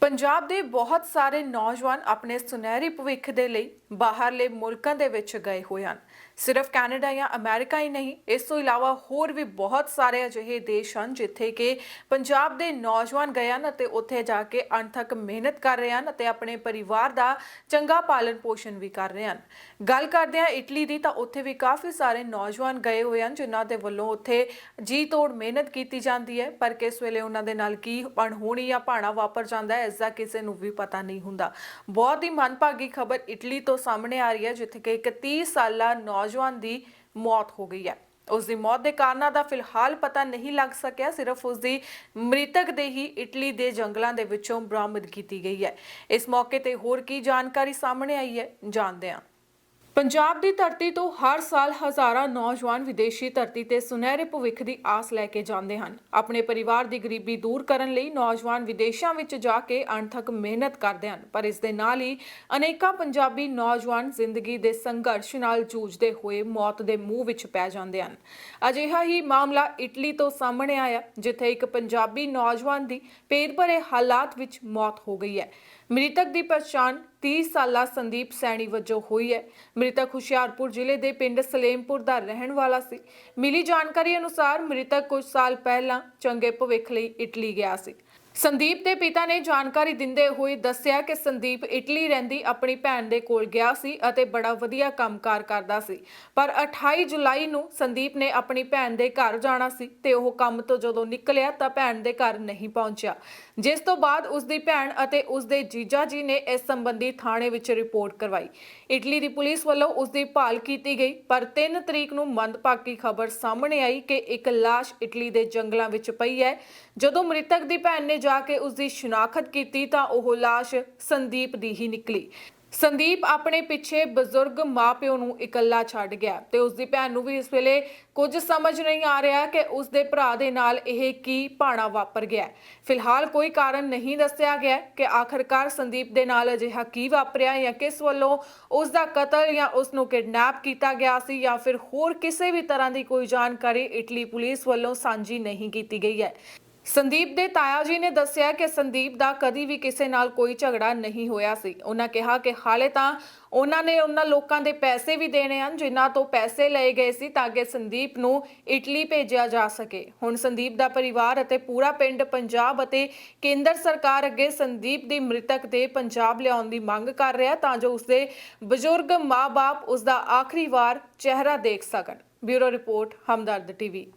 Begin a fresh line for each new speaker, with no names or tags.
ਪੰਜਾਬ ਦੇ ਬਹੁਤ ਸਾਰੇ ਨੌਜਵਾਨ ਆਪਣੇ ਸੁਨਹਿਰੀ ਭਵਿੱਖ ਦੇ ਲਈ ਬਾਹਰਲੇ ਮੁਲਕਾਂ ਦੇ ਵਿੱਚ ਗਏ ਹੋਏ ਹਨ। ਸਿਰਫ ਕੈਨੇਡਾ ਜਾਂ ਅਮਰੀਕਾ ਹੀ ਨਹੀਂ, ਇਸ ਤੋਂ ਇਲਾਵਾ ਹੋਰ ਵੀ ਬਹੁਤ ਸਾਰੇ ਅਜਿਹੇ ਦੇਸ਼ ਹਨ ਜਿੱਥੇ ਕਿ ਪੰਜਾਬ ਦੇ ਨੌਜਵਾਨ ਗਏ ਹਨ ਅਤੇ ਉੱਥੇ ਜਾ ਕੇ ਅਣਥੱਕ ਮਿਹਨਤ ਕਰ ਰਹੇ ਹਨ ਅਤੇ ਆਪਣੇ ਪਰਿਵਾਰ ਦਾ ਚੰਗਾ ਪਾਲਣ ਪੋਸ਼ਣ ਵੀ ਕਰ ਰਹੇ ਹਨ। ਗੱਲ ਕਰਦੇ ਹਾਂ ਇਟਲੀ ਦੀ ਤਾਂ ਉੱਥੇ ਵੀ ਕਾਫੀ ਸਾਰੇ ਨੌਜਵਾਨ ਗਏ ਹੋਏ ਹਨ ਜਿਨ੍ਹਾਂ ਦੇ ਵੱਲੋਂ ਉੱਥੇ ਜੀ ਤੋੜ ਮਿਹਨਤ ਕੀਤੀ ਜਾਂਦੀ ਹੈ। ਪਰ ਕਿਸ ਵੇਲੇ ਉਹਨਾਂ ਦੇ ਨਾਲ ਕੀ ਅਣਹੋਣੀ ਜਾਂ ਭਾਣਾ ਵਾਪਰ ਜਾਂਦਾ ਹੈ ਇਸ ਦਾ ਕਿਸੇ ਨੂੰ ਵੀ ਪਤਾ ਨਹੀਂ ਹੁੰਦਾ। ਬਹੁਤ ਹੀ ਮਨਭਾਗੀ ਖਬਰ ਇਟਲੀ ਤੋਂ ਸਾਹਮਣੇ ਆ ਰਹੀ ਹੈ, ਜਿੱਥੇ ਕਿ ਇੱਕ 30 ਸਾਲਾ ਨੌਜਵਾਨ ਦੀ ਮੌਤ ਹੋ ਗਈ ਹੈ। ਉਸ ਦੀ ਮੌਤ ਦੇ ਕਾਰਨਾਂ ਦਾ ਫਿਲਹਾਲ ਪਤਾ ਨਹੀਂ ਲੱਗ ਸਕਿਆ, ਸਿਰਫ ਉਸ ਦੀ ਮ੍ਰਿਤਕ ਦੇ ਹੀ ਇਟਲੀ ਦੇ ਜੰਗਲਾਂ ਦੇ ਵਿੱਚੋਂ ਬਰਾਮਦ ਕੀਤੀ ਗਈ ਹੈ। ਇਸ ਮੌਕੇ ਤੇ ਹੋਰ ਕੀ ਜਾਣਕਾਰੀ ਸਾਹਮਣੇ ਆਈ ਹੈ, ਜਾਣਦੇ ਹਾਂ। ਪੰਜਾਬ ਦੀ ਧਰਤੀ ਤੋਂ ਹਰ ਸਾਲ ਹਜ਼ਾਰਾਂ ਨੌਜਵਾਨ ਵਿਦੇਸ਼ੀ ਧਰਤੀ ਤੇ ਸੁਨਹਿਰੇ ਭਵਿੱਖ ਦੀ ਆਸ ਲੈ ਕੇ ਜਾਂਦੇ ਹਨ। ਆਪਣੇ ਪਰਿਵਾਰ ਦੀ ਗਰੀਬੀ ਦੂਰ ਕਰਨ ਲਈ ਨੌਜਵਾਨ ਵਿਦੇਸ਼ਾਂ ਵਿੱਚ ਜਾ ਕੇ ਅਣਥਕ ਮਿਹਨਤ ਕਰਦੇ ਹਨ, ਪਰ ਇਸ ਦੇ ਨਾਲ ਹੀ ਅਨੇਕਾਂ ਪੰਜਾਬੀ ਨੌਜਵਾਨ ਜ਼ਿੰਦਗੀ ਦੇ ਸੰਘਰਸ਼ ਨਾਲ ਜੂਝਦੇ ਹੋਏ ਮੌਤ ਦੇ ਮੂੰਹ ਵਿੱਚ ਪੈ ਜਾਂਦੇ ਹਨ। ਅਜਿਹਾ ਹੀ ਮਾਮਲਾ ਇਟਲੀ ਤੋਂ ਸਾਹਮਣੇ ਆਇਆ, ਜਿੱਥੇ ਇੱਕ ਪੰਜਾਬੀ ਨੌਜਵਾਨ ਦੀ ਪੇਟ ਭਰੇ ਹਾਲਾਤ ਵਿੱਚ ਮੌਤ ਹੋ ਗਈ ਹੈ। ਮ੍ਰਿਤਕ ਦੀ ਪਛਾਣ 30 ਸਾਲਾ ਸੰਦੀਪ ਸੈਣੀ ਵਜੋਂ ਹੋਈ ਹੈ। ਮ੍ਰਿਤਕ ਹੁਸ਼ਿਆਰਪੁਰ ਜ਼ਿਲ੍ਹੇ ਦੇ ਪਿੰਡ ਸਲੇਮਪੁਰ ਦਾ ਰਹਿਣ ਵਾਲਾ ਸੀ। ਮਿਲੀ ਜਾਣਕਾਰੀ ਅਨੁਸਾਰ ਮ੍ਰਿਤਕ ਕੁਝ ਸਾਲ ਪਹਿਲਾਂ ਚੰਗੇ ਭਵਿੱਖ ਲਈ ਇਟਲੀ ਗਿਆ ਸੀ। ਸੰਦੀਪ ਦੇ ਪਿਤਾ ਨੇ ਜਾਣਕਾਰੀ ਦਿੰਦੇ ਹੋਏ ਦੱਸਿਆ ਕਿ ਸੰਦੀਪ ਇਟਲੀ ਰਹਿੰਦੀ ਆਪਣੀ ਭੈਣ ਦੇ ਕੋਲ ਗਿਆ ਸੀ ਅਤੇ ਬੜਾ ਵਧੀਆ ਕੰਮਕਾਰ ਕਰਦਾ ਸੀ। ਪਰ 28 ਜੁਲਾਈ ਨੂੰ ਸੰਦੀਪ ਨੇ ਆਪਣੀ ਭੈਣ ਦੇ ਘਰ ਜਾਣਾ ਸੀ ਤੇ ਉਹ ਕੰਮ ਤੋਂ ਜਦੋਂ ਨਿਕਲਿਆ ਤਾਂ ਭੈਣ ਦੇ ਘਰ ਨਹੀਂ ਪਹੁੰਚਿਆ। ਜਿਸ ਤੋਂ ਬਾਅਦ ਉਸ ਦੀ ਭੈਣ ਅਤੇ ਉਸ ਦੇ ਜੀਜਾ ਜੀ ਨੇ ਇਸ ਸੰਬੰਧੀ ਥਾਣੇ ਵਿੱਚ ਰਿਪੋਰਟ ਕਰਵਾਈ। ਇਟਲੀ ਦੀ ਪੁਲਿਸ ਵੱਲੋਂ ਉਸ ਦੀ ਭਾਲ ਕੀਤੀ ਗਈ, ਪਰ 3 ਤਰੀਕ ਨੂੰ ਮੰਦਭਾਗੀ ਖਬਰ ਸਾਹਮਣੇ ਆਈ ਕਿ ਇੱਕ ਲਾਸ਼ ਇਟਲੀ ਦੇ ਜੰਗਲਾਂ ਵਿੱਚ ਪਈ ਹੈ। ਜਦੋਂ ਮ੍ਰਿਤਕ ਦੀ ਭੈਣ ਨੇ ਜਾ ਕੇ ਉਸ ਦੀ ਸ਼ਨਾਖਤ ਕੀਤੀ ਤਾਂ ਉਹ ਲਾਸ਼ ਸੰਦੀਪ ਦੀ ਹੀ ਨਿਕਲੀ। ਸੰਦੀਪ ਆਪਣੇ ਪਿੱਛੇ ਬਜ਼ੁਰਗ ਮਾਪਿਓ ਨੂੰ ਇਕੱਲਾ ਛੱਡ ਗਿਆ ਤੇ ਉਸ ਦੀ ਭੈਣ ਨੂੰ ਵੀ ਇਸ ਵੇਲੇ ਕੁਝ ਸਮਝ ਨਹੀਂ ਆ ਰਿਹਾ ਕਿ ਉਸ ਦੇ ਭਰਾ ਦੇ ਨਾਲ ਇਹ ਕੀ ਭਾਣਾ ਵਾਪਰ ਗਿਆ। ਫਿਲਹਾਲ ਕੋਈ ਕਾਰਨ ਨਹੀਂ ਦੱਸਿਆ ਗਿਆ ਕਿ ਆਖਰਕਾਰ ਸੰਦੀਪ ਦੇ ਨਾਲ ਅਜਿਹਾ ਕੀ ਵਾਪਰਿਆ ਜਾਂ ਕਿਸ ਵੱਲੋਂ ਉਸ ਦਾ ਕਤਲ ਜਾਂ ਉਸ ਨੂੰ ਕਿਡਨੈਪ ਕੀਤਾ ਗਿਆ ਸੀ ਜਾਂ ਫਿਰ ਹੋਰ ਕਿਸੇ ਵੀ ਤਰ੍ਹਾਂ ਦੀ ਕੋਈ ਜਾਣਕਾਰੀ ਇਟਲੀ ਪੁਲਿਸ ਵੱਲੋਂ ਸਾਂਝੀ ਨਹੀਂ ਕੀਤੀ ਗਈ ਹੈ। ਸੰਦੀਪ ਦੇ ਤਾਇਆ ਜੀ ਨੇ ਦੱਸਿਆ ਕਿ ਸੰਦੀਪ ਦਾ ਕਦੀ ਵੀ ਕਿਸੇ ਨਾਲ ਕੋਈ ਝਗੜਾ ਨਹੀਂ ਹੋਇਆ ਸੀ। ਉਹਨਾਂ ਕਿਹਾ ਕਿ ਹਾਲੇ ਤਾਂ ਉਹਨਾਂ ਨੇ ਉਹਨਾਂ ਲੋਕਾਂ ਦੇ ਪੈਸੇ ਵੀ ਦੇਣੇ ਹਨ, ਜਿਨ੍ਹਾਂ ਤੋਂ ਪੈਸੇ ਲਏ ਗਏ ਸੀ ਤਾਂ ਕਿ ਸੰਦੀਪ ਨੂੰ ਇਟਲੀ ਭੇਜਿਆ ਜਾ ਸਕੇ। ਹੁਣ ਸੰਦੀਪ ਦਾ ਪਰਿਵਾਰ ਅਤੇ ਪੂਰਾ ਪਿੰਡ ਪੰਜਾਬ ਅਤੇ ਕੇਂਦਰ ਸਰਕਾਰ ਅੱਗੇ ਸੰਦੀਪ ਦੀ ਮ੍ਰਿਤਕ ਦੇ ਪੰਜਾਬ ਲਿਆਉਣ ਦੀ ਮੰਗ ਕਰ ਰਿਹਾ ਤਾਂ ਜੋ ਉਸਦੇ ਬਜ਼ੁਰਗ ਮਾਪੇ ਉਸ ਦਾ ਆਖਰੀ ਵਾਰ ਚਿਹਰਾ ਦੇਖ ਸਕਣ। Bureau report, Hamdard TV.